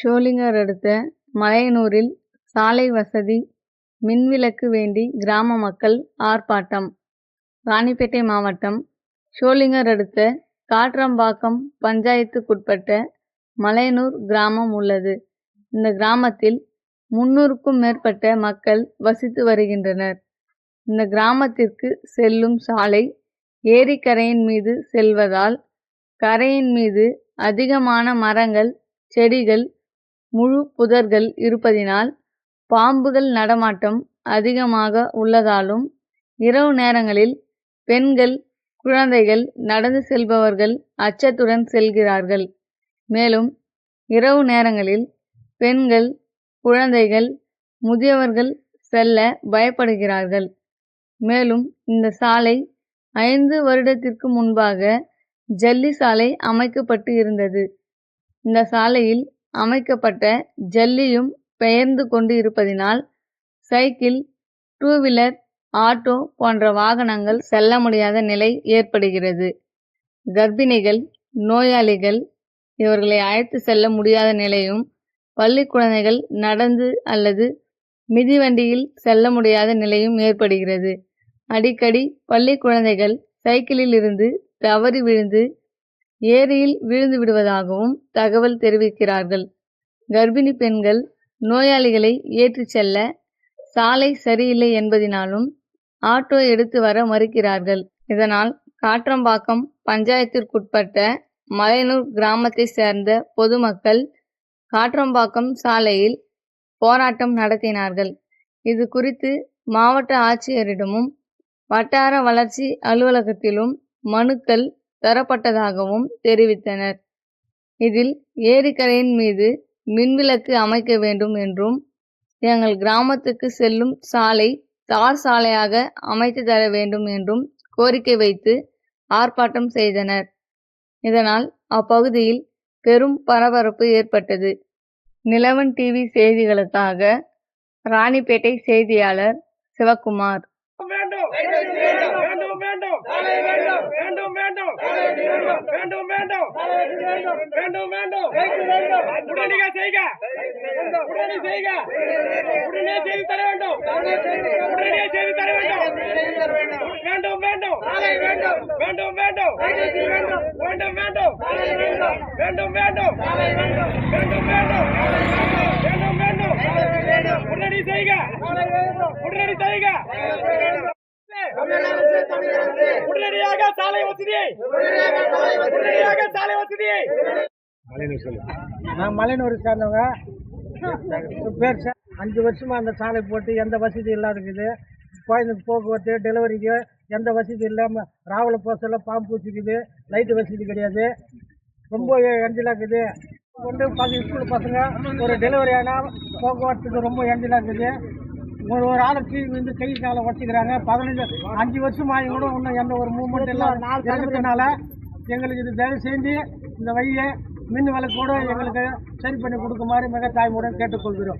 ஷோலிங்கர் அடுத்த மலையனூரில் சாலை வசதி மின்விளக்கு வேண்டி கிராம மக்கள் ஆர்ப்பாட்டம் ராணிப்பேட்டை மாவட்டம் ஷோலிங்கர் அடுத்த காற்றம்பாக்கம் பஞ்சாயத்துக்குட்பட்ட மலையனூர் கிராமம் உள்ளது. இந்த கிராமத்தில் முன்னூறுக்கும் மேற்பட்ட மக்கள் வசித்து வருகின்றனர். இந்த கிராமத்திற்கு செல்லும் சாலை ஏரிக்கரையின் மீது செல்வதால் கரையின் மீது அதிகமான மரங்கள் செடிகள் முழு புதர்கள் இருப்பதினால் பாம்புகள் நடமாட்டம் அதிகமாக உள்ளதாலும் இரவு நேரங்களில் பெண்கள் குழந்தைகள் நடந்து செல்பவர்கள் அச்சத்துடன் செல்கிறார்கள். மேலும் இரவு நேரங்களில் பெண்கள் குழந்தைகள் முதியவர்கள் செல்ல பயப்படுகிறார்கள். மேலும் இந்த சாலை ஐந்து வருடத்திற்கு முன்பாக ஜல்லி சாலை அமைக்கப்பட்டு இருந்தது. இந்த சாலையில் அமைக்கப்பட்ட ஜல்லியும் பெயர்ந்து கொண்டு இருப்பதினால் சைக்கிள் டூ வீலர் ஆட்டோ போன்ற வாகனங்கள் செல்ல முடியாத நிலை ஏற்படுகிறது. கர்ப்பிணிகள் நோயாளிகள் இவர்களை அழைத்து செல்ல முடியாத நிலையும் பள்ளி குழந்தைகள் நடந்து அல்லது மிதிவண்டியில் செல்ல முடியாத நிலையும் ஏற்படுகிறது. அடிக்கடி பள்ளி குழந்தைகள் சைக்கிளில் இருந்து தவறி விழுந்து ஏரியில் விழுந்து விடுவதாகவும் தகவல் தெரிவிக்கிறார்கள். கர்ப்பிணி பெண்கள் நோயாளிகளை ஏற்றிச் செல்ல சாலை சரியில்லை என்பதினாலும் ஆட்டோ எடுத்து வர மறுக்கிறார்கள். இதனால் காற்றம்பாக்கம் பஞ்சாயத்திற்குட்பட்ட மலையனூர் கிராமத்தை சேர்ந்த பொதுமக்கள் காற்றம்பாக்கம் சாலையில் போராட்டம் நடத்தினார்கள். இது குறித்து மாவட்ட ஆட்சியரிடமும் வட்டார வளர்ச்சி அலுவலகத்திலும் மனுக்கள் தரப்பட்டதாகவும் தெரிவித்தனர். இதில் ஏரிக்கரையின் மீது மின்விளக்கு அமைக்க வேண்டும் என்றும் எங்கள் கிராமத்துக்கு செல்லும் சாலை தார் சாலையாக அமைத்து தர வேண்டும் என்றும் கோரிக்கை வைத்து ஆர்ப்பாட்டம் செய்தனர். இதனால் அப்பகுதியில் பெரும் பரபரப்பு ஏற்பட்டது. நிலவன் டிவி செய்திகளுக்காக ராணிப்பேட்டை செய்தியாளர் சிவக்குமார். வேண்டும் வேண்டும் வேண்டும் வேண்டும் வேண்டும் வேண்டும் வேண்டும் வேண்டும் வேண்டும். வேண்டும் உடனடியாக செய்க. உடனே செய்க. உடனே செய்து தர வேண்டும். உடனே செய்து தர வேண்டும். வேண்டும் வேண்டும். வேண்டும் வேண்டும். வேண்டும் வேண்டும். வேண்டும் வேண்டும். வேண்டும் வேண்டும். வேண்டும் வேண்டும். வேண்டும் உடனடி செய்க. உடனடி செய்க. உடனடியாக சாலை வசதியை உடனடியாக சாலை நான் மலையனூரை சேர்ந்தவங்க. பேர் சா- அஞ்சு வருஷமா அந்த சாலை போட்டு எந்த வசதி இல்லாத இருக்குது. குழந்தைக்கு போக்குவரத்து டெலிவரிக்கு எந்த வசதி இல்லாமல் ராவல போசல பாம்பு பூச்சிக்குது லைட்டு வசதி கிடையாது. ரொம்ப எஞ்சலாக இருக்குது கொண்டு பசங்க ஸ்கூல் பசங்க ஒரு டெலிவரி ஆனால் போக்குவரத்துக்கு ரொம்ப எஞ்சலாக இருக்குது ஒரு ஒரு ஆளை கீழ் வந்து கை காலை உடச்சிக்கிறாங்க பதினஞ்சு அஞ்சு வருஷம் ஆகி கூட இன்னும் எந்த ஒரு மூவ்மெண்ட் எல்லாம் இருக்கிறதுனால எங்களுக்கு இது தயவு செஞ்சு இந்த வழியை மின் விளக்கோடு எங்களுக்கு சரி பண்ணி கொடுக்குமாறு மிக தாய்மையுடன் கேட்டுக்கொள்கிறோம்.